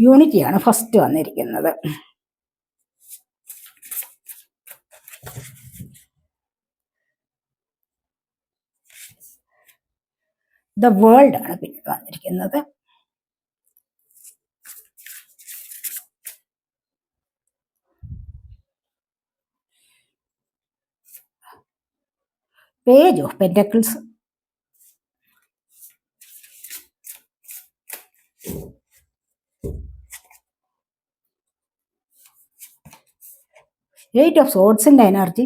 യൂണിറ്റിയാണ് first വന്നിരിക്കുന്നത്. The world ആണ് പിന്നെ വന്നിരിക്കുന്നത്. Page of pentacles eight of സോഡ്സിന്റെ energy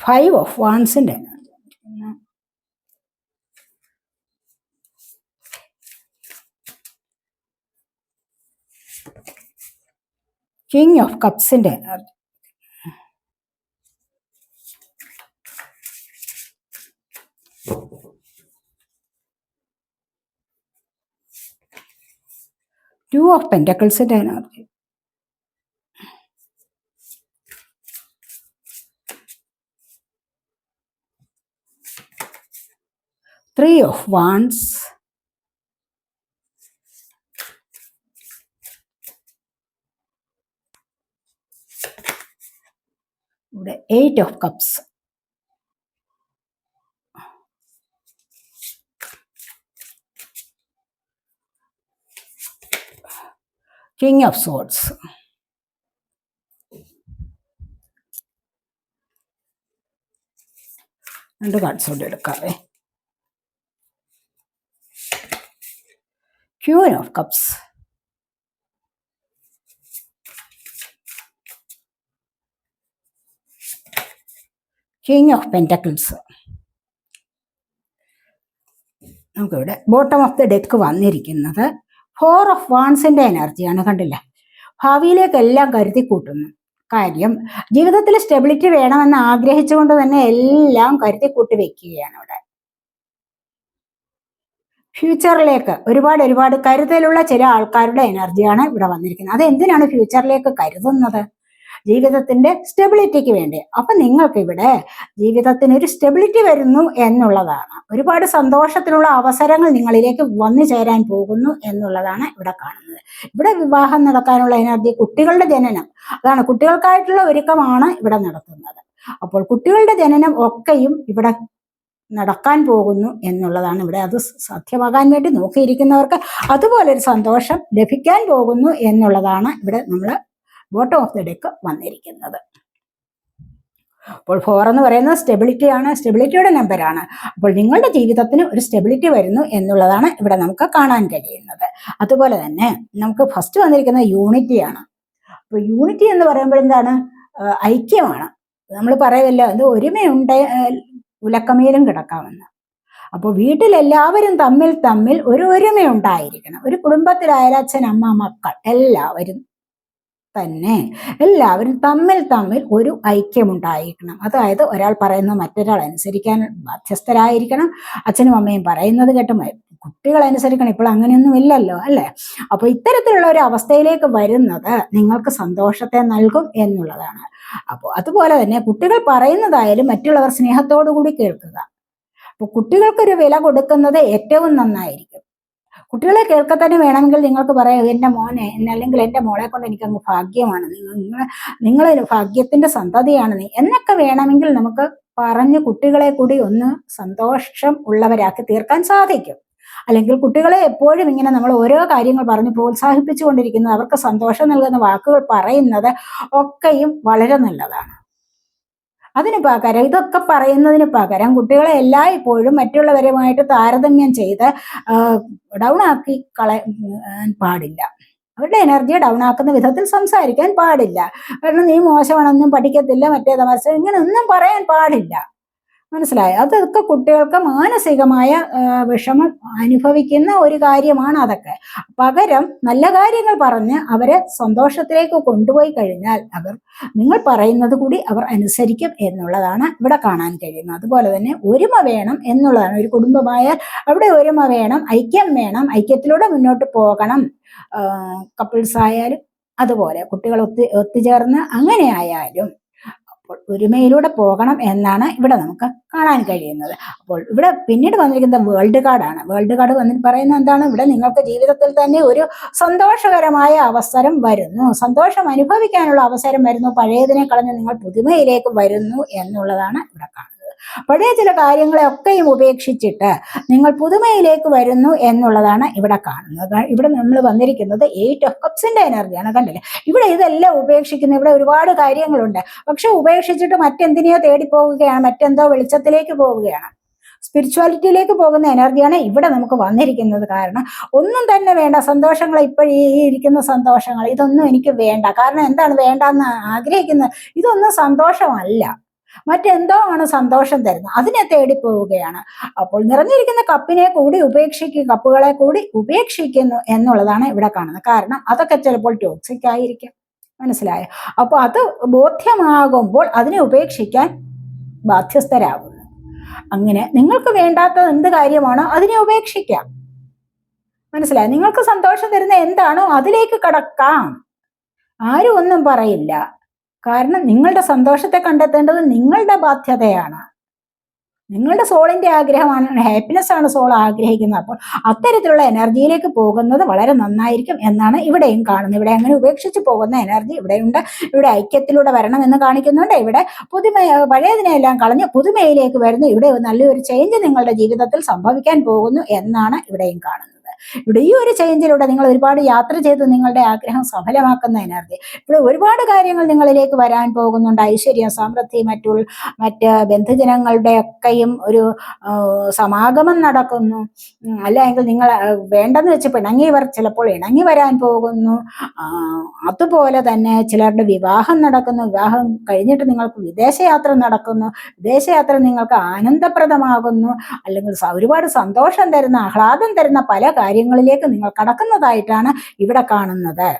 five of വാൺസിന്റെ എനർജി കിങ് ഓഫ് കപ്സിന്റെ എനർജി ടു ഓഫ് പെന്റക്കിൾസിന്റെ എനർജി ത്രീ ഓഫ് വാൺസ് ഇവിടെ eight of cups king of swords രണ്ട് കാർഡ്സ് കൂടി എടുക്കാവേ. Queen of cups king of pentacles നമുക്കിവിടെ bottom of the deck വന്നിരിക്കുന്നത്. Four of വാൺസിന്റെ എനർജിയാണ് കണ്ടില്ലേ? ഭാവിയിലേക്കെല്ലാം കരുതി കൂട്ടുന്നു. കാര്യം ജീവിതത്തിൽ സ്റ്റെബിലിറ്റി വേണമെന്ന് ആഗ്രഹിച്ചുകൊണ്ട് തന്നെ എല്ലാം കരുതി കൂട്ടി വെക്കുകയാണ് ഇവിടെ. ഫ്യൂച്ചറിലേക്ക് ഒരുപാട് ഒരുപാട് കരുതലുള്ള ചില ആൾക്കാരുടെ എനർജിയാണ് ഇവിടെ വന്നിരിക്കുന്നത്. അത് എന്തിനാണ് ഫ്യൂച്ചറിലേക്ക് കരുതുന്നത്? ജീവിതത്തിന്റെ സ്റ്റെബിലിറ്റിക്ക് വേണ്ടി. അപ്പൊ നിങ്ങൾക്ക് ഇവിടെ ജീവിതത്തിന് ഒരു സ്റ്റെബിലിറ്റി വരുന്നു എന്നുള്ളതാണ്. ഒരുപാട് സന്തോഷത്തിനുള്ള അവസരങ്ങൾ നിങ്ങളിലേക്ക് വന്നു ചേരാൻ പോകുന്നു എന്നുള്ളതാണ് ഇവിടെ കാണുന്നത്. ഇവിടെ വിവാഹം നടക്കാനുള്ള എനർജി കുട്ടികളുടെ ജനനം. അതാണ് കുട്ടികൾക്കായിട്ടുള്ള ഒരുക്കമാണ് ഇവിടെ നടത്തുന്നത്. അപ്പോൾ കുട്ടികളുടെ ജനനം ഒക്കെയും ഇവിടെ നടക്കാൻ പോകുന്നു എന്നുള്ളതാണ് ഇവിടെ അത് സാധ്യമാകാൻ വേണ്ടി നോക്കിയിരിക്കുന്നവർക്ക് അതുപോലെ ഒരു സന്തോഷം ലഭിക്കാൻ പോകുന്നു എന്നുള്ളതാണ് ഇവിടെ നമ്മൾ ബോട്ടം ഓഫ് ദ ഡെക്ക് വന്നിരിക്കുന്നത്. അപ്പോൾ ഫോർ എന്ന് പറയുന്നത് സ്റ്റെബിലിറ്റി ആണ്. സ്റ്റെബിലിറ്റിയുടെ നമ്പറാണ് അപ്പോൾ നിങ്ങളുടെ ജീവിതത്തിന് ഒരു സ്റ്റെബിലിറ്റി വരുന്നു എന്നുള്ളതാണ് ഇവിടെ നമുക്ക് കാണാൻ കഴിയുന്നത്. അതുപോലെ തന്നെ നമുക്ക് ഫസ്റ്റ് വന്നിരിക്കുന്ന യൂണിറ്റിയാണ് അപ്പോൾ യൂണിറ്റി എന്ന് പറയുമ്പോൾ എന്താണ്? ഐക്യമാണ്. നമ്മൾ പറയുമല്ലോ ഇത് ഒരുമയുണ്ട് ഉലക്കമേലും കിടക്കാമെന്ന്. അപ്പോൾ വീട്ടിലെല്ലാവരും തമ്മിൽ തമ്മിൽ ഒരു ഒരുമയുണ്ടായിരിക്കണം. ഒരു കുടുംബത്തിലായാലും അച്ഛൻ അമ്മ മക്കൾ എല്ലാവരും തന്നെ. എല്ലാവരും തമ്മിൽ തമ്മിൽ ഒരു ഐക്യമുണ്ടായിരിക്കണം. അതായത് ഒരാൾ പറയുന്നത് മറ്റൊരാൾ അനുസരിക്കാൻ ബാധ്യസ്ഥരായിരിക്കണം. അച്ഛനും അമ്മയും പറയുന്നത് കേട്ട് കുട്ടികൾ അനുസരിക്കണം. ഇപ്പോൾ അങ്ങനെയൊന്നും ഇല്ലല്ലോ അല്ലേ? അപ്പോൾ ഇത്തരത്തിലുള്ള ഒരു അവസ്ഥയിലേക്ക് വരുന്നത് നിങ്ങൾക്ക് സന്തോഷത്തെ നൽകും എന്നുള്ളതാണ്. അപ്പോൾ അതുപോലെ തന്നെ കുട്ടികൾ പറയുന്നതായാലും മറ്റുള്ളവർ സ്നേഹത്തോടു കൂടി കേൾക്കുക. അപ്പോൾ കുട്ടികൾക്കൊരു വില കൊടുക്കുന്നത് ഏറ്റവും നന്നായിരിക്കും. കുട്ടികളെ കേൾക്കാൻ തന്നെ വേണമെങ്കിൽ നിങ്ങൾക്ക് പറയാം എന്റെ മോനെ അല്ലെങ്കിൽ എന്റെ മോളെ കൊണ്ട് എനിക്ക് അങ്ങ് ഭാഗ്യമാണ് നിങ്ങൾ നിങ്ങളൊരു ഭാഗ്യത്തിന്റെ സന്തതിയാണ് നീ. എന്നൊക്കെ വേണമെങ്കിൽ നമുക്ക് പറഞ്ഞ് കുട്ടികളെ കൂടി ഒന്ന് സന്തോഷം ഉള്ളവരാക്കി തീർക്കാൻ സാധിക്കും. അല്ലെങ്കിൽ കുട്ടികളെ എപ്പോഴും ഇങ്ങനെ നമ്മൾ ഓരോ കാര്യങ്ങൾ പറഞ്ഞ് പ്രോത്സാഹിപ്പിച്ചുകൊണ്ടിരിക്കുന്നത് അവർക്ക് സന്തോഷം നൽകുന്ന വാക്കുകൾ പറയുന്നത് ഒക്കെയും വളരെ നല്ലതാണ്. അതിന് പകരം ഇതൊക്കെ പറയുന്നതിന് പകരം കുട്ടികളെ എല്ലായ്പ്പോഴും മറ്റുള്ളവരുമായിട്ട് താരതമ്യം ചെയ്ത് ഡൗൺ ആക്കി കളയാൻ പാടില്ല. അവരുടെ എനർജി ഡൗൺ ആക്കുന്ന വിധത്തിൽ സംസാരിക്കാൻ പാടില്ല. കാരണം നീ മോശമാണെന്നും പഠിക്കത്തില്ല മറ്റേ തമാശ ഇങ്ങനെ ഒന്നും പറയാൻ പാടില്ല. മനസ്സിലായോ. അതൊക്കെ കുട്ടികൾക്ക് മാനസികമായ വിഷമം അനുഭവിക്കുന്ന ഒരു കാര്യമാണ് അതൊക്കെ. പകരം നല്ല കാര്യങ്ങൾ പറഞ്ഞ് അവരെ സന്തോഷത്തിലേക്ക് കൊണ്ടുപോയി കഴിഞ്ഞാൽ അവർ നിങ്ങൾ പറയുന്നത് കൂടി അവർ അനുസരിക്കും എന്നുള്ളതാണ് ഇവിടെ കാണാൻ കഴിയുന്നത്. അതുപോലെ തന്നെ ഒരുമ വേണം എന്നുള്ളതാണ്. ഒരു കുടുംബമായാൽ അവിടെ ഒരുമ വേണം ഐക്യം വേണം ഐക്യത്തിലൂടെ മുന്നോട്ട് പോകണം. കപ്പിൾസ് ആയാലും അതുപോലെ കുട്ടികൾ ഒത്തു ഒത്തുചേർന്ന് അങ്ങനെ ആയാലും അപ്പോൾ ഒരുമയിലൂടെ പോകണം എന്നാണ് ഇവിടെ നമുക്ക് കാണാൻ കഴിയുന്നത്. അപ്പോൾ ഇവിടെ പിന്നീട് വന്നിരിക്കുന്നത് വേൾഡ് കാർഡാണ് വേൾഡ് കാർഡ് വന്നിട്ട് പറയുന്നത് എന്താണ്? ഇവിടെ നിങ്ങൾക്ക് ജീവിതത്തിൽ തന്നെ ഒരു സന്തോഷകരമായ അവസരം വരുന്നു. സന്തോഷം അനുഭവിക്കാനുള്ള അവസരം വരുന്നു. പഴയതിനെ കളഞ്ഞ് നിങ്ങൾ പുതുമയിലേക്ക് വരുന്നു എന്നുള്ളതാണ് ഇവിടെ കാണുന്നത്. പഴയ ചില കാര്യങ്ങളെയൊക്കെയും ഉപേക്ഷിച്ചിട്ട് നിങ്ങൾ പുതുമയിലേക്ക് വരുന്നു എന്നുള്ളതാണ് ഇവിടെ കാണുന്നത്. ഇവിടെ നമ്മൾ വന്നിരിക്കുന്നത് എയ്റ്റ് ഓഫ് കപ്സിന്റെ എനർജിയാണ് കണ്ടില്ലേ? ഇവിടെ ഇതെല്ലാം ഉപേക്ഷിക്കുന്നു. ഇവിടെ ഒരുപാട് കാര്യങ്ങളുണ്ട്. പക്ഷെ ഉപേക്ഷിച്ചിട്ട് മറ്റെന്തിനെയോ തേടി പോവുകയാണ്. മറ്റെന്തോ വെളിച്ചത്തിലേക്ക് പോവുകയാണ്. സ്പിരിച്വാലിറ്റിയിലേക്ക് പോകുന്ന എനർജിയാണ് ഇവിടെ നമുക്ക് വന്നിരിക്കുന്നത് കാരണം ഒന്നും തന്നെ വേണ്ട. സന്തോഷങ്ങൾ ഇപ്പോഴീ ഇരിക്കുന്ന സന്തോഷങ്ങൾ. ഇതൊന്നും എനിക്ക് വേണ്ട. കാരണം എന്താണ് വേണ്ടെന്ന് ആഗ്രഹിക്കുന്നത്? ഇതൊന്നും സന്തോഷമല്ല. മറ്റെന്തോ ആണ് സന്തോഷം തരുന്നത്? അതിനെ തേടി പോവുകയാണ്. അപ്പോൾ നിറഞ്ഞിരിക്കുന്ന കപ്പിനെ കൂടി ഉപേക്ഷിക്കുക കപ്പുകളെ കൂടി ഉപേക്ഷിക്കുന്നു എന്നുള്ളതാണ് ഇവിടെ കാണുന്നത്. കാരണം അതൊക്കെ ചിലപ്പോൾ ടോക്സിക് ആയിരിക്കും. മനസ്സിലായോ? അപ്പോൾ അത് ബോധ്യമാകുമ്പോൾ അതിനെ ഉപേക്ഷിക്കാൻ ബാധ്യസ്ഥരാകുന്നു. അങ്ങനെ നിങ്ങൾക്ക് വേണ്ടാത്ത എന്ത് കാര്യമാണോ അതിനെ ഉപേക്ഷിക്കാം. മനസ്സിലായോ? നിങ്ങൾക്ക് സന്തോഷം തരുന്ന എന്താണോ അതിലേക്ക് കടക്കാം. ആരും ഒന്നും പറയില്ല. കാരണം നിങ്ങളുടെ സന്തോഷത്തെ കണ്ടെത്തേണ്ടത് നിങ്ങളുടെ ബാധ്യതയാണ്. നിങ്ങളുടെ സോളിന്റെ ആഗ്രഹമാണ് ഹാപ്പിനെസ് ആണ് സോൾ ആഗ്രഹിക്കുന്നത്. അപ്പോൾ അത്തരത്തിലുള്ള എനർജിയിലേക്ക് പോകുന്നത് വളരെ നന്നായിരിക്കും എന്നാണ് ഇവിടെയും കാണുന്നത്. ഇവിടെ അങ്ങനെ ഉപേക്ഷിച്ച് പോകുന്ന എനർജി ഇവിടെയുണ്ട് ഇവിടെ ഐക്യത്തിലൂടെ വരണം എന്ന് കാണിക്കുന്നുണ്ട്. ഇവിടെ പുതുമ പഴയതിനെല്ലാം കളഞ്ഞ് പുതുമയിലേക്ക് വരുന്നു. ഇവിടെ നല്ലൊരു ചേഞ്ച് നിങ്ങളുടെ ജീവിതത്തിൽ സംഭവിക്കാൻ പോകുന്നു എന്നാണ് ഇവിടെയും കാണുന്നത്. ഇവിടെ ഈ ഒരു ചേഞ്ചിലൂടെ നിങ്ങൾ ഒരുപാട് യാത്ര ചെയ്ത് നിങ്ങളുടെ ആഗ്രഹം സഫലമാക്കുന്ന എനർജി ഇവിടെ ഒരുപാട് കാര്യങ്ങൾ നിങ്ങളിലേക്ക് വരാൻ പോകുന്നുണ്ട്. ഐശ്വര്യം സമൃദ്ധി മറ്റു മറ്റ് ബന്ധുജനങ്ങളുടെ ഒക്കെയും ഒരു സമാഗമം നടക്കുന്നു. അല്ലെങ്കിൽ നിങ്ങൾ വേണ്ടെന്ന് വെച്ച് പിണങ്ങിയവർ ചിലപ്പോൾ ഇണങ്ങി വരാൻ പോകുന്നു. അതുപോലെ തന്നെ ചിലരുടെ വിവാഹം നടക്കുന്നു. വിവാഹം കഴിഞ്ഞിട്ട് നിങ്ങൾക്ക് വിദേശയാത്ര നടക്കുന്നു. വിദേശയാത്ര നിങ്ങൾക്ക് ആനന്ദപ്രദമാകുന്നു. അല്ലെങ്കിൽ ഒരുപാട് സന്തോഷം തരുന്ന ആഹ്ലാദം തരുന്ന പല കാര്യങ്ങളിലേക്ക് നിങ്ങൾ കടക്കുന്നതായിട്ടാണ് ഇവിടെ കാണുന്നത്.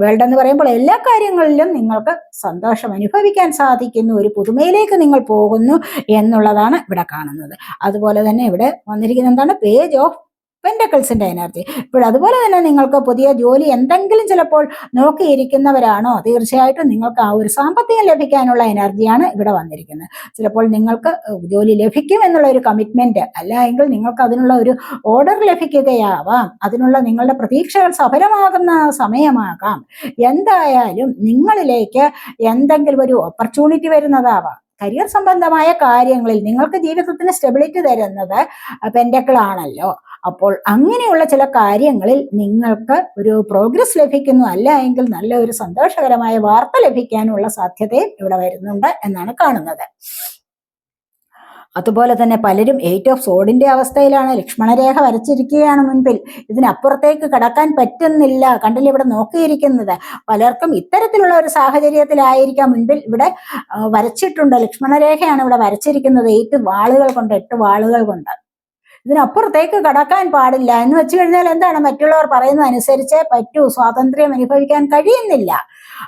വേൾഡ് എന്ന് പറയുമ്പോൾ എല്ലാ കാര്യങ്ങളിലും നിങ്ങൾക്ക് സന്തോഷം അനുഭവിക്കാൻ സാധിക്കുന്നു ഒരു പുതുമയിലേക്ക് നിങ്ങൾ പോകുന്നു എന്നുള്ളതാണ് ഇവിടെ കാണുന്നത്. അതുപോലെ തന്നെ ഇവിടെ വന്നിരിക്കുന്ന എന്താണ്? പേജ് ഓഫ് പെൻഡക്കിൾസിന്റെ എനർജി ഇപ്പോൾ അതുപോലെ തന്നെ നിങ്ങൾക്ക് പുതിയ ജോലി എന്തെങ്കിലും ചിലപ്പോൾ നോക്കിയിരിക്കുന്നവരാണോ? തീർച്ചയായിട്ടും നിങ്ങൾക്ക് ആ ഒരു സാമ്പത്തികം ലഭിക്കാനുള്ള എനർജിയാണ് ഇവിടെ വന്നിരിക്കുന്നത്. ചിലപ്പോൾ നിങ്ങൾക്ക് ജോലി ലഭിക്കും എന്നുള്ള ഒരു കമ്മിറ്റ്മെന്റ് അല്ല എങ്കിൽ നിങ്ങൾക്ക് അതിനുള്ള ഒരു ഓർഡർ ലഭിക്കുകയാവാം. അതിനുള്ള നിങ്ങളുടെ പ്രതീക്ഷകൾ സഫലമാകുന്ന സമയമാകാം. എന്തായാലും നിങ്ങളിലേക്ക് എന്തെങ്കിലും ഒരു ഓപ്പർച്യൂണിറ്റി വരുന്നതാവാം. കരിയർ സംബന്ധമായ കാര്യങ്ങളിൽ നിങ്ങൾക്ക് ജീവിതത്തിന് സ്റ്റെബിലിറ്റി തരുന്നത് പെൻഡക്കിളാണല്ലോ അപ്പോൾ അങ്ങനെയുള്ള ചില കാര്യങ്ങളിൽ നിങ്ങൾക്ക് ഒരു പ്രോഗ്രസ് ലഭിക്കുന്നു അല്ല എങ്കിൽ നല്ല ഒരു സന്തോഷകരമായ വാർത്ത ലഭിക്കാനുള്ള സാധ്യതയും ഇവിടെ വരുന്നുണ്ട് എന്നാണ് കാണുന്നത്. അതുപോലെ തന്നെ പലരും എയ്റ്റ് ഓഫ് സോഡിന്റെ അവസ്ഥയിലാണ് ലക്ഷ്മണരേഖ വരച്ചിരിക്കുകയാണ് മുൻപിൽ. ഇതിനപ്പുറത്തേക്ക് കടക്കാൻ പറ്റുന്നില്ല. കണ്ടില്ല ഇവിടെ നോക്കിയിരിക്കുന്നത്? പലർക്കും ഇത്തരത്തിലുള്ള ഒരു സാഹചര്യത്തിലായിരിക്കാം മുൻപിൽ ഇവിടെ വരച്ചിട്ടുണ്ട്. ലക്ഷ്മണരേഖയാണ് ഇവിടെ വരച്ചിരിക്കുന്നത്. എയ്റ്റ് വാളുകൾ കൊണ്ട് എട്ട് വാളുകൾ കൊണ്ട്. ഇതിനപ്പുറത്തേക്ക് കടക്കാൻ പാടില്ല. എന്ന് വെച്ചു കഴിഞ്ഞാൽ എന്താണ് മറ്റുള്ളവർ പറയുന്നത് അനുസരിച്ചേ പറ്റൂ. സ്വാതന്ത്ര്യം അനുഭവിക്കാൻ കഴിയുന്നില്ല.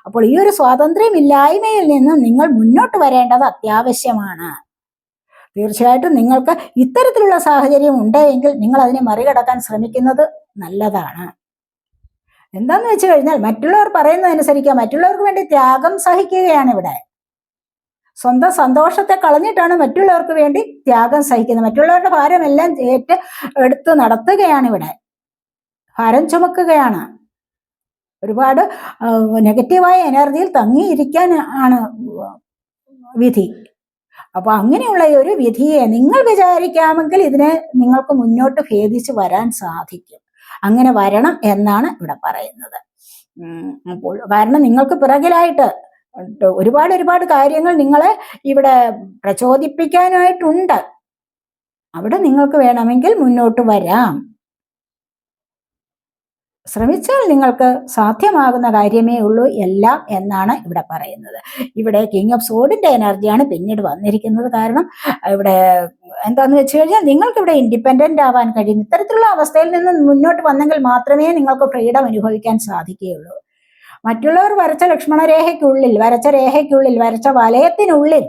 അപ്പോൾ ഈ ഒരു സ്വാതന്ത്ര്യമില്ലായ്മയിൽ നിന്നും നിങ്ങൾ മുന്നോട്ട് വരേണ്ടത് അത്യാവശ്യമാണ്. തീർച്ചയായിട്ടും നിങ്ങൾക്ക് ഇത്തരത്തിലുള്ള സാഹചര്യം ഉണ്ടെങ്കിൽ നിങ്ങൾ അതിനെ മറികടക്കാൻ ശ്രമിക്കുന്നത് നല്ലതാണ്. എന്താന്ന് വെച്ച് കഴിഞ്ഞാൽ മറ്റുള്ളവർ പറയുന്നതനുസരിക്കുക മറ്റുള്ളവർക്ക് വേണ്ടി ത്യാഗം സഹിക്കുകയാണ് ഇവിടെ. സ്വന്തം സന്തോഷത്തെ കളഞ്ഞിട്ടാണ് മറ്റുള്ളവർക്ക് വേണ്ടി ത്യാഗം സഹിക്കുന്നത്. മറ്റുള്ളവരുടെ ഭാരമെല്ലാം ഏറ്റ് എടുത്ത് നടത്തുകയാണ് ഇവിടെ. ഭാരം ചുമക്കുകയാണ്. ഒരുപാട് നെഗറ്റീവായ എനർജിയിൽ തങ്ങിയിരിക്കാൻ ആണ് വിധി. അപ്പൊ അങ്ങനെയുള്ള ഒരു വിധിയെ നിങ്ങൾ വിചാരിക്കാമെങ്കിൽ ഇതിനെ നിങ്ങൾക്ക് മുന്നോട്ട് ഭേദിച്ച് വരാൻ സാധിക്കും. അങ്ങനെ വരണം എന്നാണ് ഇവിടെ പറയുന്നത്. അപ്പോൾ കാരണം നിങ്ങൾക്ക് പിറകിലായിട്ട് ഒരുപാട് ഒരുപാട് കാര്യങ്ങൾ നിങ്ങളെ ഇവിടെ പ്രചോദിപ്പിക്കാനായിട്ടുണ്ട്. അവിടെ നിങ്ങൾക്ക് വേണമെങ്കിൽ മുന്നോട്ട് വരാം. ശ്രമിച്ചാൽ നിങ്ങൾക്ക് സാധ്യമാകുന്ന കാര്യമേ ഉള്ളൂ എല്ലാം എന്നാണ് ഇവിടെ പറയുന്നത്. ഇവിടെ കിങ് ഓഫ് സോഡിന്റെ എനർജിയാണ് പിന്നീട് വന്നിരിക്കുന്നത്. കാരണം ഇവിടെ എന്താന്ന് വെച്ച് കഴിഞ്ഞാൽ നിങ്ങൾക്ക് ഇവിടെ ഇൻഡിപെൻഡന്റ് ആവാൻ കഴിയും ഇത്തരത്തിലുള്ള അവസ്ഥയിൽ നിന്ന് മുന്നോട്ട് വന്നെങ്കിൽ മാത്രമേ നിങ്ങൾക്ക് ഫ്രീഡം അനുഭവിക്കാൻ സാധിക്കുകയുള്ളൂ. മറ്റുള്ളവർ വരച്ച ലക്ഷ്മണരേഖയ്ക്കുള്ളിൽ വരച്ച രേഖയ്ക്കുള്ളിൽ വരച്ച വലയത്തിനുള്ളിൽ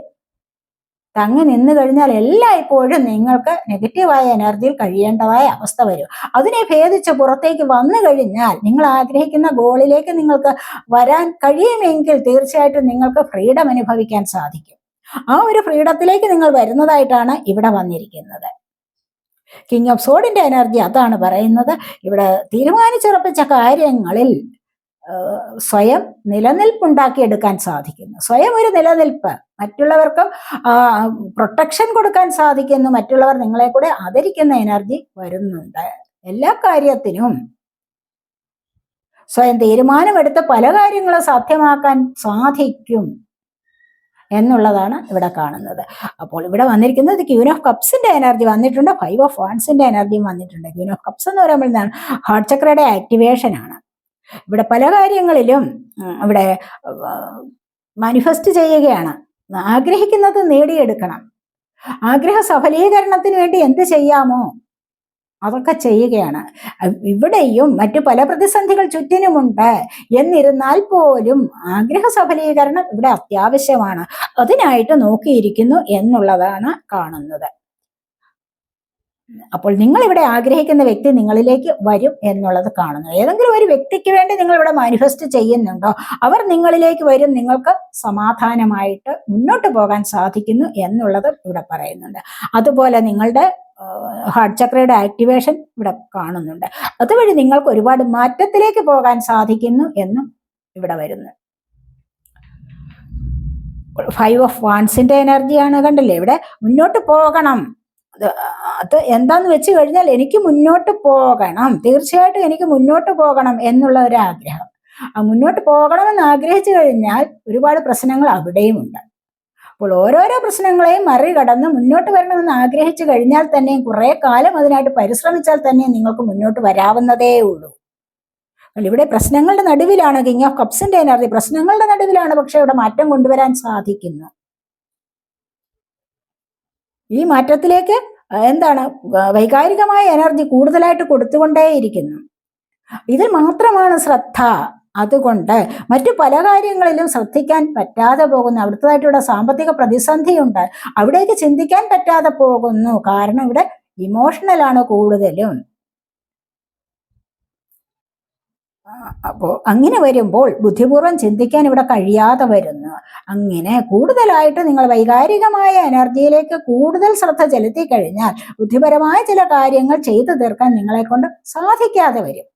തങ്ങി നിന്ന് കഴിഞ്ഞാൽ എല്ലായ്പ്പോഴും നിങ്ങൾക്ക് നെഗറ്റീവായ എനർജിയിൽ കഴിയേണ്ടതായ അവസ്ഥ വരും. അതിനെ ഭേദിച്ച് പുറത്തേക്ക് വന്നു കഴിഞ്ഞാൽ നിങ്ങൾ ആഗ്രഹിക്കുന്ന ഗോളിലേക്ക് നിങ്ങൾക്ക് വരാൻ കഴിയുമെങ്കിൽ തീർച്ചയായിട്ടും നിങ്ങൾക്ക് ഫ്രീഡം അനുഭവിക്കാൻ സാധിക്കും. ആ ഒരു ഫ്രീഡത്തിലേക്ക് നിങ്ങൾ വരുന്നതായിട്ടാണ് ഇവിടെ വന്നിരിക്കുന്നത്. കിങ് ഓഫ് സോഡിന്റെ എനർജി അതാണ് പറയുന്നത്. ഇവിടെ തീരുമാനിച്ചുറപ്പിച്ച കാര്യങ്ങളിൽ സ്വയം നിലനിൽപ്പുണ്ടാക്കിയെടുക്കാൻ സാധിക്കുന്നു. സ്വയം ഒരു നിലനിൽപ്പ്. മറ്റുള്ളവർക്ക് പ്രൊട്ടക്ഷൻ കൊടുക്കാൻ സാധിക്കുന്നു. മറ്റുള്ളവർ നിങ്ങളെ കൂടെ ആദരിക്കുന്ന എനർജി വരുന്നുണ്ട്. എല്ലാ കാര്യത്തിനും സ്വയം തീരുമാനമെടുത്ത് പല കാര്യങ്ങളും സാധ്യമാക്കാൻ സാധിക്കും എന്നുള്ളതാണ് ഇവിടെ കാണുന്നത്. അപ്പോൾ ഇവിടെ വന്നിരിക്കുന്നത് ക്യൂൻ ഓഫ് കപ്സിന്റെ എനർജി വന്നിട്ടുണ്ട്. ഫൈവ് ഓഫ് വാൺസിന്റെ എനർജിയും വന്നിട്ടുണ്ട്. ക്യൂൻ ഓഫ് കപ്സ് എന്ന് പറയുമ്പോൾ ഹാർട്ട് ചക്രയുടെ ആക്ടിവേഷൻ ആണ്. ഇവിടെ പല കാര്യങ്ങളിലും ഇവിടെ മാനിഫെസ്റ്റ് ചെയ്യുകയാണ്. ആഗ്രഹിക്കുന്നത് നേടിയെടുക്കണം. ആഗ്രഹ സഫലീകരണത്തിന് വേണ്ടി എന്ത് ചെയ്യാമോ അതൊക്കെ ചെയ്യുകയാണ്. ഇവിടെയും മറ്റു പല പ്രതിസന്ധികൾ ചുറ്റിനുമുണ്ട്. എന്നിരുന്നാൽ പോലും ആഗ്രഹ സഫലീകരണം ഇവിടെ അത്യാവശ്യമാണ്. അതിനായിട്ട് നോക്കിയിരിക്കുന്നു എന്നുള്ളതാണ് കാണുന്നത്. അപ്പോൾ നിങ്ങൾ ഇവിടെ ആഗ്രഹിക്കുന്ന വ്യക്തി നിങ്ങളിലേക്ക് വരും എന്നുള്ളത് കാണുന്നു. ഏതെങ്കിലും ഒരു വ്യക്തിക്ക് വേണ്ടി നിങ്ങൾ ഇവിടെ മാനിഫെസ്റ്റ് ചെയ്യുന്നുണ്ടോ? അവർ നിങ്ങളിലേക്ക് വരും നിങ്ങൾക്ക് സമാധാനമായിട്ട് മുന്നോട്ട് പോകാൻ സാധിക്കുന്നു എന്നുള്ളത് ഇവിടെ പറയുന്നുണ്ട്. അതുപോലെ നിങ്ങളുടെ ഹാർട്ട് ചക്രയുടെ ആക്ടിവേഷൻ ഇവിടെ കാണുന്നുണ്ട്. അതുവഴി നിങ്ങൾക്ക് ഒരുപാട് മാറ്റത്തിലേക്ക് പോകാൻ സാധിക്കുന്നു എന്നും ഇവിടെ വരുന്നു. ഫൈവ് ഓഫ് വാൺസിന്റെ എനർജിയാണ് കണ്ടില്ലേ? ഇവിടെ മുന്നോട്ട് പോകണം. അത് എന്താന്ന് വെച്ച് കഴിഞ്ഞാൽ എനിക്ക് മുന്നോട്ട് പോകണം. തീർച്ചയായിട്ടും എനിക്ക് മുന്നോട്ട് പോകണം എന്നുള്ള ഒരു ആഗ്രഹം. മുന്നോട്ട് പോകണമെന്ന് ആഗ്രഹിച്ചു കഴിഞ്ഞാൽ ഒരുപാട് പ്രശ്നങ്ങൾ അവിടെയും ഉണ്ട് അപ്പോൾ ഓരോരോ പ്രശ്നങ്ങളെയും മറികടന്ന് മുന്നോട്ട് വരണമെന്ന് ആഗ്രഹിച്ചു കഴിഞ്ഞാൽ തന്നെയും കുറെ കാലം അതിനായിട്ട് പരിശ്രമിച്ചാൽ തന്നെ നിങ്ങൾക്ക് മുന്നോട്ട് വരാവുന്നതേ ഉള്ളൂ. ഇവിടെ പ്രശ്നങ്ങളുടെ നടുവിലാണ് കിങ് ഓഫ് കപ്സിന്റെ എനർജി പ്രശ്നങ്ങളുടെ നടുവിലാണ് പക്ഷെ ഇവിടെ മാറ്റം കൊണ്ടുവരാൻ സാധിക്കുന്നു. ഈ മാറ്റത്തിലേക്ക് എന്താണ് വൈകാരികമായ എനർജി കൂടുതലായിട്ട് കൊടുത്തുകൊണ്ടേയിരിക്കുന്നു. ഇതിൽ മാത്രമാണ് ശ്രദ്ധ. അതുകൊണ്ട് മറ്റു പല കാര്യങ്ങളിലും ശ്രദ്ധിക്കാൻ പറ്റാതെ പോകുന്നു. അവിടുത്തതായിട്ടുള്ള സാമ്പത്തിക പ്രതിസന്ധിയുണ്ട്. അവിടേക്ക് ചിന്തിക്കാൻ പറ്റാതെ പോകുന്നു. കാരണം ഇവിടെ ഇമോഷണലാണ് കൂടുതലും. അപ്പോൾ അങ്ങനെ വരുമ്പോൾ ബുദ്ധിപൂർവം ചിന്തിക്കാൻ ഇവിടെ കഴിയാതെ വരുന്നു. അങ്ങനെ കൂടുതലായിട്ട് നിങ്ങൾ വൈകാരികമായ എനർജിയിലേക്ക് കൂടുതൽ ശ്രദ്ധ ചെലുത്തി കഴിഞ്ഞാൽ ബുദ്ധിപരമായ ചില കാര്യങ്ങൾ ചെയ്തു തീർക്കാൻ നിങ്ങളെ കൊണ്ട് സാധിക്കാതെ വരും.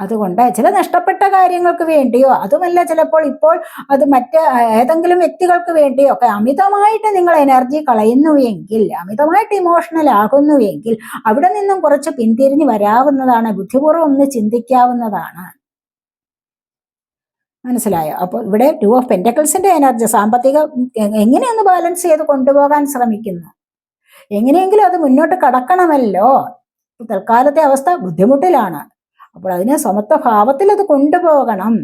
അതുകൊണ്ട് ചില നഷ്ടപ്പെട്ട കാര്യങ്ങൾക്ക് വേണ്ടിയോ അതുമല്ല ചിലപ്പോൾ ഇപ്പോൾ അത് മറ്റ് ഏതെങ്കിലും വ്യക്തികൾക്ക് വേണ്ടിയോ ഒക്കെ അമിതമായിട്ട് നിങ്ങൾ എനർജി കളയുന്നുവെങ്കിൽ അമിതമായിട്ട് ഇമോഷണൽ ആകുന്നുവെങ്കിൽ അവിടെ നിന്നും കുറച്ച് പിന്തിരിഞ്ഞ് വരാവുന്നതാണ് ബുദ്ധിപൂർവം ഒന്ന് ചിന്തിക്കാവുന്നതാണ്. മനസ്സിലായോ? അപ്പോൾ ഇവിടെ ടു ഓഫ് പെന്റക്കിൾസിന്റെ എനർജി സാമ്പത്തിക എങ്ങനെയൊന്ന് ബാലൻസ് ചെയ്ത് കൊണ്ടുപോകാൻ ശ്രമിക്കുന്നു? എങ്ങനെയെങ്കിലും അത് മുന്നോട്ട് കടക്കണമല്ലോ. തൽക്കാലത്തെ അവസ്ഥ ബുദ്ധിമുട്ടിലാണ്. അപ്പോൾ അതിനെ സമത്വ ഭാവത്തിൽ അത് കൊണ്ടുപോകണം.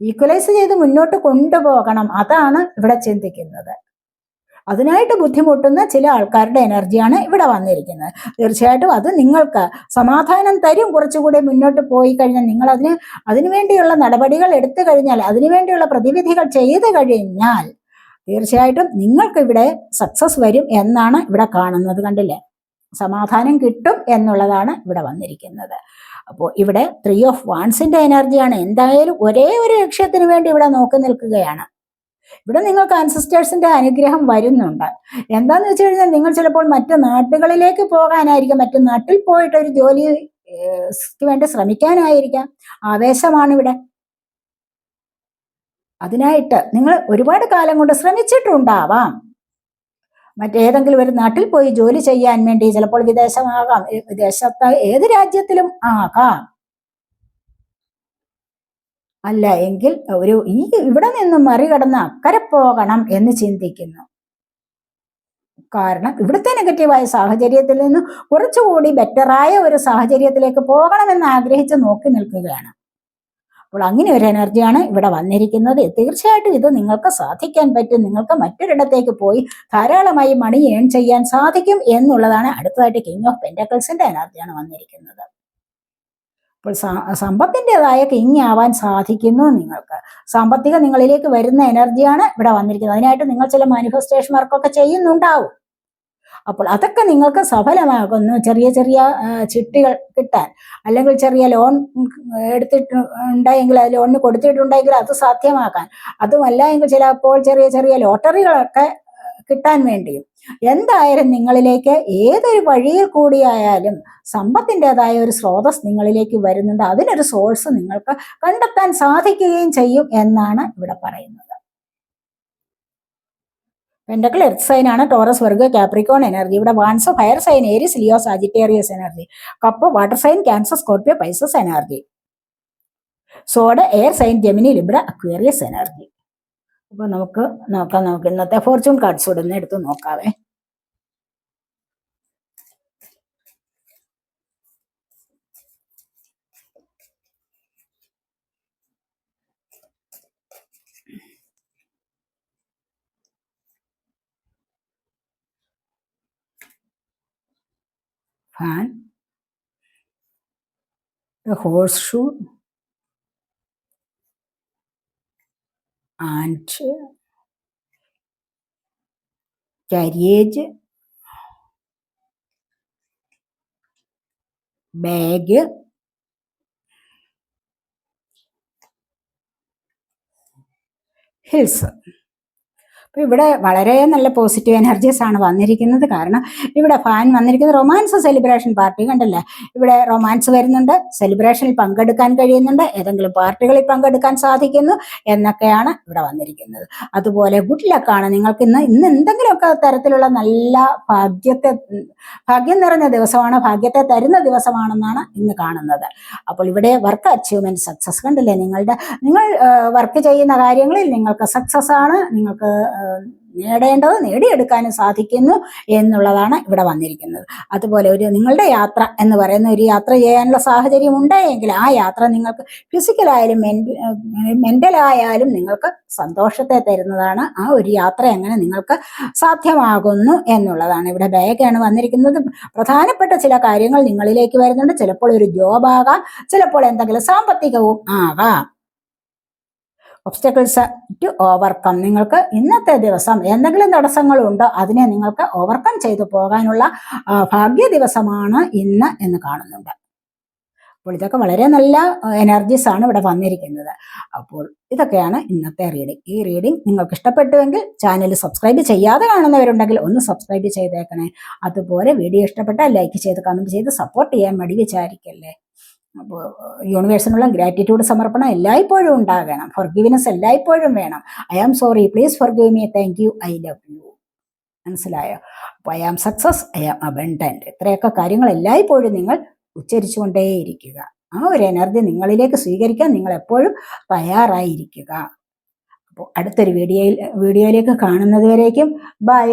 ഈക്വലൈസ് ചെയ്ത് മുന്നോട്ട് കൊണ്ടുപോകണം. അതാണ് ഇവിടെ ചിന്തിക്കുന്നത്. അതിനായിട്ട് ബുദ്ധിമുട്ടുന്ന ചില ആൾക്കാരുടെ എനർജിയാണ് ഇവിടെ വന്നിരിക്കുന്നത്. തീർച്ചയായിട്ടും അത് നിങ്ങൾക്ക് സമാധാനം തരും. കുറച്ചുകൂടി മുന്നോട്ട് പോയി കഴിഞ്ഞാൽ നിങ്ങൾ അതിന് അതിനുവേണ്ടിയുള്ള നടപടികൾ എടുത്തു കഴിഞ്ഞാൽ അതിനുവേണ്ടിയുള്ള പ്രതിവിധികൾ ചെയ്തു കഴിഞ്ഞാൽ തീർച്ചയായിട്ടും നിങ്ങൾക്ക് ഇവിടെ സക്സസ് വരും എന്നാണ് ഇവിടെ കാണുന്നത് കണ്ടില്ലേ? സമാധാനം കിട്ടും എന്നുള്ളതാണ് ഇവിടെ വന്നിരിക്കുന്നത്. അപ്പോൾ ഇവിടെ ത്രീ ഓഫ് വാൺസിന്റെ എനർജിയാണ് എന്തായാലും ഒരേ ഒരു ലക്ഷ്യത്തിന് വേണ്ടി ഇവിടെ നോക്കി നിൽക്കുകയാണ്. ഇവിടെ നിങ്ങൾക്ക് അൻസിസ്റ്റേഴ്സിന്റെ അനുഗ്രഹം വരുന്നുണ്ട്. എന്താന്ന് വെച്ച് കഴിഞ്ഞാൽ നിങ്ങൾ ചിലപ്പോൾ മറ്റു നാട്ടുകളിലേക്ക് പോകാനായിരിക്കാം. മറ്റു നാട്ടിൽ പോയിട്ട് ഒരു ജോലി വേണ്ടി ശ്രമിക്കാനായിരിക്കാം. ആവേശമാണ് ഇവിടെ. അതിനായിട്ട് നിങ്ങൾ ഒരുപാട് കാലം കൊണ്ട് ശ്രമിച്ചിട്ടുണ്ടാവാം. മറ്റേതെങ്കിലും ഒരു നാട്ടിൽ പോയി ജോലി ചെയ്യാൻ വേണ്ടി ചിലപ്പോൾ വിദേശമാകാം. വിദേശത്ത് ഏത് രാജ്യത്തിലും ആകാം. അല്ല എങ്കിൽ ഒരു ഈ ഇവിടെ നിന്നും മറികടന്ന് അക്കരെ പോകണം എന്ന് ചിന്തിക്കുന്നു. കാരണം ഇവിടുത്തെ നെഗറ്റീവായ സാഹചര്യത്തിൽ നിന്ന് കുറച്ചുകൂടി ബെറ്ററായ ഒരു സാഹചര്യത്തിലേക്ക് പോകണമെന്ന് ആഗ്രഹിച്ച് നോക്കി നിൽക്കുകയാണ്. അപ്പോൾ അങ്ങനെ ഒരു എനർജിയാണ് ഇവിടെ വന്നിരിക്കുന്നത്. തീർച്ചയായിട്ടും ഇത് നിങ്ങൾക്ക് സാധിക്കാൻ പറ്റും. നിങ്ങൾക്ക് മറ്റൊരിടത്തേക്ക് പോയി ധാരാളമായി മണി ഏൺ ചെയ്യാൻ സാധിക്കും എന്നുള്ളതാണ് അടുത്തതായിട്ട് കിങ് ഓഫ് പെന്റക്കിൾസിന്റെ എനർജിയാണ് വന്നിരിക്കുന്നത്. അപ്പോൾ സമ്പത്തിന്റെതായ കിങ് ആവാൻ സാധിക്കുന്നു നിങ്ങൾക്ക്. സാമ്പത്തിക നിങ്ങളിലേക്ക് വരുന്ന എനർജിയാണ് ഇവിടെ വന്നിരിക്കുന്നത്. അതിനായിട്ട് നിങ്ങൾ ചില മാനിഫെസ്റ്റേഷൻ വർക്കൊക്കെ ചെയ്യുന്നുണ്ടാവും. അപ്പോൾ അതൊക്കെ നിങ്ങൾക്ക് സഫലമാകുന്നു. ചെറിയ ചെറിയ ചിട്ടികൾ കിട്ടാൻ. അല്ലെങ്കിൽ ചെറിയ ലോൺ എടുത്തിട്ട് ഉണ്ടായെങ്കിൽ ആ ലോണിന് കൊടുത്തിട്ടുണ്ടെങ്കിൽ അത് സാധ്യമാക്കാൻ. അതുമല്ല എങ്കിൽ ചിലപ്പോൾ ചെറിയ ചെറിയ ലോട്ടറികളൊക്കെ കിട്ടാൻ വേണ്ടിയും. എന്തായാലും നിങ്ങളിലേക്ക് ഏതൊരു വഴിയിൽ കൂടിയായാലും സമ്പത്തിന്റെതായ ഒരു സ്രോതസ് നിങ്ങളിലേക്ക് വരുന്നുണ്ട്. അതിനൊരു സോഴ്സ് നിങ്ങൾക്ക് കണ്ടെത്താൻ സാധിക്കുകയും ചെയ്യും എന്നാണ് ഇവിടെ പറയുന്നത്. പെൻഡക്കിൾ എർത്ത് സൈൻ ആണ് ടോറസ് വർഗ് കാപ്രിക്കോൺ എനർജി ഇവിടെ wands fire sign Aries Leo Sagittarius energy cup water sign Cancer Scorpio Pisces energy sword air sign Gemini Libra Aquarius energy അപ്പൊ നമുക്ക് നോക്കാം നമുക്ക് ഇന്നത്തെ ഫോർച്യൂൺ കാർഡ്സ് ഉടനെ എടുത്ത് നോക്കാവേ. Fan, a horseshoe, and carriage, bag, hills. അപ്പൊ ഇവിടെ വളരെ നല്ല പോസിറ്റീവ് എനർജീസ് ആണ് വന്നിരിക്കുന്നത്. കാരണം ഇവിടെ ഫാൻ വന്നിരിക്കുന്നത് റൊമാൻസ് സെലിബ്രേഷൻ പാർട്ടി കണ്ടല്ലേ? ഇവിടെ റൊമാൻസ് വരുന്നുണ്ട് സെലിബ്രേഷനിൽ പങ്കെടുക്കാൻ കഴിയുന്നുണ്ട് ഏതെങ്കിലും പാർട്ടികളിൽ പങ്കെടുക്കാൻ സാധിക്കുന്നു എന്നൊക്കെയാണ് ഇവിടെ വന്നിരിക്കുന്നത്. അതുപോലെ ഗുഡ് ലക്കാണ് നിങ്ങൾക്ക് ഇന്ന് ഇന്ന് എന്തെങ്കിലുമൊക്കെ തരത്തിലുള്ള നല്ല ഭാഗ്യത്തെ ഭാഗ്യം നിറഞ്ഞ ദിവസമാണ് ഭാഗ്യത്തെ തരുന്ന ദിവസമാണെന്നാണ് ഇന്ന് കാണുന്നത്. അപ്പോൾ ഇവിടെ വർക്ക് അച്ചീവ്മെന്റ് സക്സസ് കണ്ടില്ലേ? നിങ്ങളുടെ നിങ്ങൾ വർക്ക് ചെയ്യുന്ന കാര്യങ്ങളിൽ നിങ്ങൾക്ക് സക്സസ് ആണ്. നിങ്ങൾക്ക് നേടേണ്ടത് നേടിയെടുക്കാനും സാധിക്കുന്നു എന്നുള്ളതാണ് ഇവിടെ വന്നിരിക്കുന്നത്. അതുപോലെ ഒരു നിങ്ങളുടെ യാത്ര എന്ന് പറയുന്ന ഒരു യാത്ര ചെയ്യാനുള്ള സാഹചര്യം ഉണ്ടെങ്കിൽ ആ യാത്ര നിങ്ങൾക്ക് ഫിസിക്കലായാലും മെന്റലായാലും നിങ്ങൾക്ക് സന്തോഷത്തെ തരുന്നതാണ്. ആ ഒരു യാത്ര എങ്ങനെ നിങ്ങൾക്ക് സാധ്യമാകുന്നു എന്നുള്ളതാണ്. ഇവിടെ ബാഗാണ് വന്നിരിക്കുന്നത്. പ്രധാനപ്പെട്ട ചില കാര്യങ്ങൾ നിങ്ങളിലേക്ക് വരുന്നുണ്ട്. ചിലപ്പോൾ ഒരു ജോബ് ആകാം. ചിലപ്പോൾ എന്തെങ്കിലും സാമ്പത്തികവും ആകാം. ഒബ്സ്റ്റക്കിൾസ് ടു ഓവർകം നിങ്ങൾക്ക് ഇന്നത്തെ ദിവസം എന്തെങ്കിലും തടസ്സങ്ങളുണ്ടോ അതിനെ നിങ്ങൾക്ക് ഓവർകം ചെയ്തു പോകാനുള്ള ഭാഗ്യ ദിവസമാണ് ഇന്ന് എന്ന് കാണുന്നുണ്ട്. അപ്പോൾ ഇതൊക്കെ വളരെ നല്ല എനർജീസ് ആണ് ഇവിടെ വന്നിരിക്കുന്നത്. അപ്പോൾ ഇതൊക്കെയാണ് ഇന്നത്തെ റീഡിംഗ് ഈ റീഡിംഗ് നിങ്ങൾക്ക് ഇഷ്ടപ്പെട്ടുവെങ്കിൽ ചാനൽ സബ്സ്ക്രൈബ് ചെയ്യാതെ കാണുന്നവരുണ്ടെങ്കിൽ ഒന്ന് സബ്സ്ക്രൈബ് ചെയ്തേക്കണേ. അതുപോലെ വീഡിയോ ഇഷ്ടപ്പെട്ടാൽ ലൈക്ക് ചെയ്ത് കമന്റ് ചെയ്ത് സപ്പോർട്ട് ചെയ്യാൻ മടി വിചാരിക്കല്ലേ? അപ്പോൾ യൂണിവേഴ്സിനുള്ള ഗ്രാറ്റിറ്റ്യൂഡ് സമർപ്പണം എല്ലായ്പ്പോഴും ഉണ്ടാകണം. ഫൊർഗിവിനെസ് എല്ലായ്പ്പോഴും വേണം. I am sorry please forgive me thank you I love you മനസ്സിലായോ? അപ്പോൾ I am success I am abundant ഇത്രയൊക്കെ കാര്യങ്ങൾ എല്ലായ്പ്പോഴും നിങ്ങൾ ഉച്ചരിച്ചുകൊണ്ടേയിരിക്കുക. ആ ഒരു എനർജി നിങ്ങളിലേക്ക് സ്വീകരിക്കാൻ നിങ്ങൾ എപ്പോഴും തയ്യാറായിരിക്കുക. അപ്പോൾ അടുത്തൊരു വീഡിയോയിൽ വീഡിയോയിലേക്ക് കാണുന്നതുവരേക്കും ബൈ